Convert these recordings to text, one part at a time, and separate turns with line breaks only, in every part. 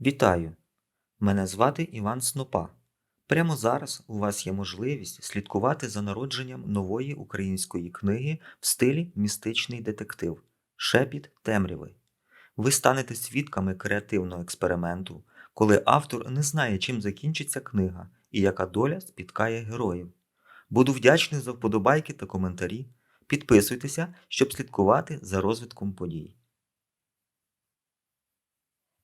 Вітаю! Мене звати Іван Снопа. Прямо зараз у вас є можливість слідкувати за народженням нової української книги в стилі містичний детектив Шепіт темряви. Ви станете свідками креативного експерименту, коли автор не знає, чим закінчиться книга і яка доля спіткає героїв. Буду вдячний за вподобайки та коментарі. Підписуйтеся, щоб слідкувати за розвитком подій.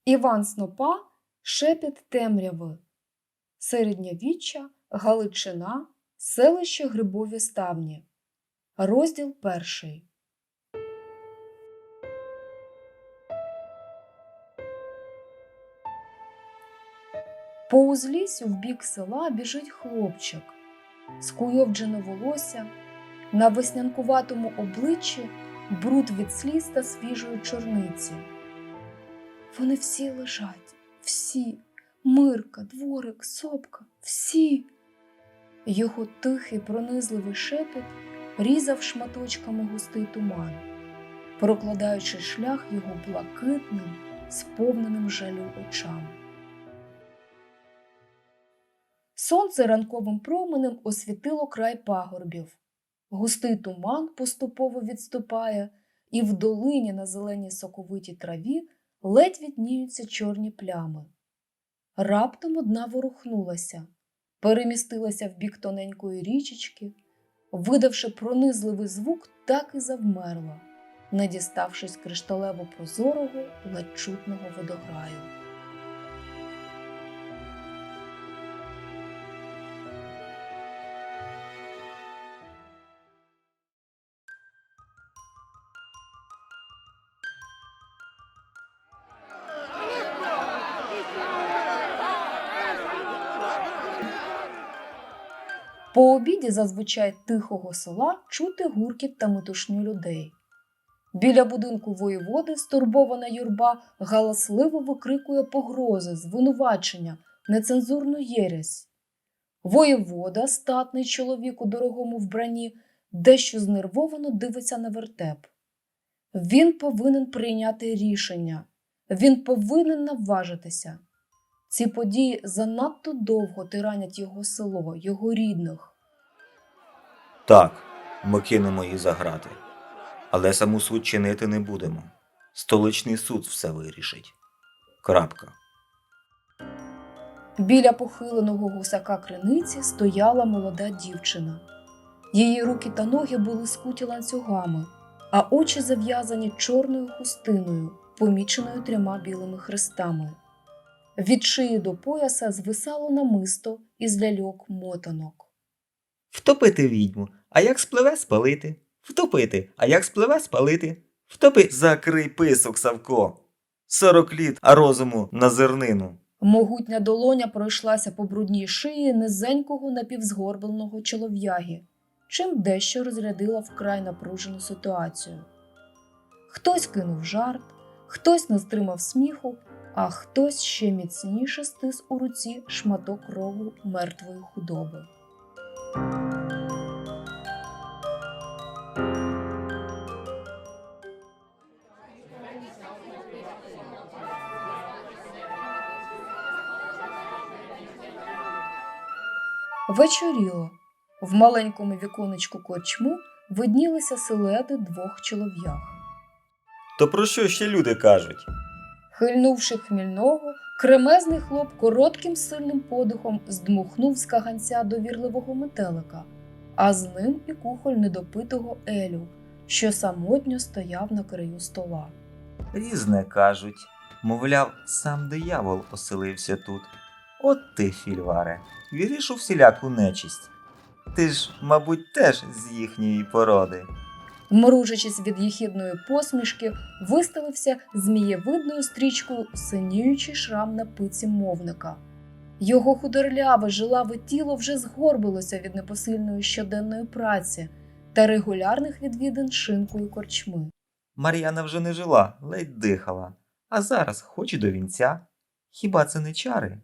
Іван Снопа Шепіт темряви. Середньовіччя, Галичина, селище Грибові Ставні. Розділ перший. По узліссю в бік села біжить хлопчик, скуйовджене волосся, на веснянкуватому обличчі бруд від сліз та свіжої чорниці. Вони всі лежать, всі. Мирка, дворик, сопка, всі. Його тихий, пронизливий шепіт різав шматочками густий туман, прокладаючи шлях його блакитним, сповненим жалю очам. Сонце ранковим променем освітило край пагорбів. Густий туман поступово відступає, і в долині на зеленій соковитій траві ледь відніються чорні плями. Раптом одна ворухнулася, перемістилася в бік тоненької річечки, видавши пронизливий звук, так і завмерла, не діставшись кришталево прозорого, ледь чутного водограю. По обіді зазвичай тихого села чути гуркіт та метушню людей. Біля будинку воєводи стурбована юрба галасливо викрикує погрози, звинувачення, нецензурну єресь. Воєвода, статний чоловік у дорогому вбранні, дещо знервовано дивиться на вертеп. Він повинен прийняти рішення, він повинен наважитися. Ці події занадто довго тиранять його село, його рідних.
Так, ми кинемо їх за грати. Але саму суд чинити не будемо. Столичний суд все вирішить. Крапка.
Біля похиленого гусака криниці стояла молода дівчина. Її руки та ноги були скуті ланцюгами, а очі зав'язані чорною хустиною, поміченою трьома білими хрестами. Від шиї до пояса звисало намисто із ляльок мотанок.
Втопити відьму, а як спливе спалити. Втопити, а як спливе спалити. Втопи. Закрий писок, Савко. Сорок літ, а розуму на зернину.
Могутня долоня пройшлася по брудній шиї низенького напівзгорбленого чолов'яги, чим дещо розрядила вкрай напружену ситуацію. Хтось кинув жарт, хтось не стримав сміху, а хтось ще міцніше стис у руці шматок рогу мертвої худоби. Вечоріло. В маленькому віконечку корчму виднілися силуети двох чолов'ях.
То про що ще люди кажуть?
Хильнувши хмільного, кремезний хлоп коротким сильним подихом здмухнув з каганця довірливого метелика, а з ним і кухоль недопитого Елю, що самотньо стояв на краю стола.
Різне кажуть. Мовляв, сам диявол оселився тут. От ти, фільваре, віриш у всіляку нечисть. Ти ж, мабуть, теж з їхньої породи.
Мружачись від їхідної посмішки, виставився змієвидною стрічкою синіючий шрам на пиці мовника. Його худорляве, жилаве тіло вже згорбилося від непосильної щоденної праці та регулярних відвідин шинкою корчми.
Мар'яна вже не жила, ледь дихала, а зараз хоче до вінця. Хіба це не чари?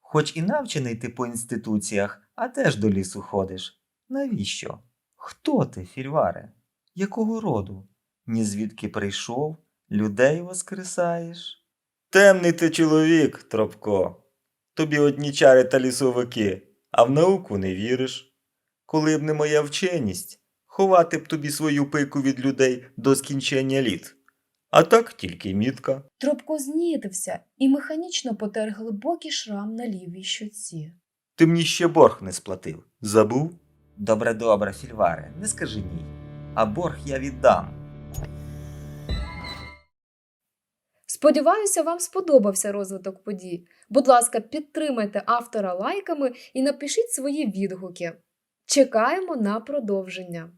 Хоч і навчений ти по інституціях, а теж до лісу ходиш. Навіщо? Хто ти, фільваре? Якого роду? Ні звідки прийшов, людей воскресаєш? Темний ти чоловік, Тропко. Тобі одні чари та лісовики, а в науку не віриш. Коли б не моя вченість, ховати б тобі свою пику від людей до скінчення літ. А так тільки мітка.
Тропко знітився і механічно потер глибокий шрам на лівій щоці.
Ти мені ще борг не сплатив. Забув? Добре, добре, Фільваре, не скажи ні. А борг я віддам.
Сподіваюся, вам сподобався розвиток подій. Будь ласка, підтримайте автора лайками і напишіть свої відгуки. Чекаємо на продовження.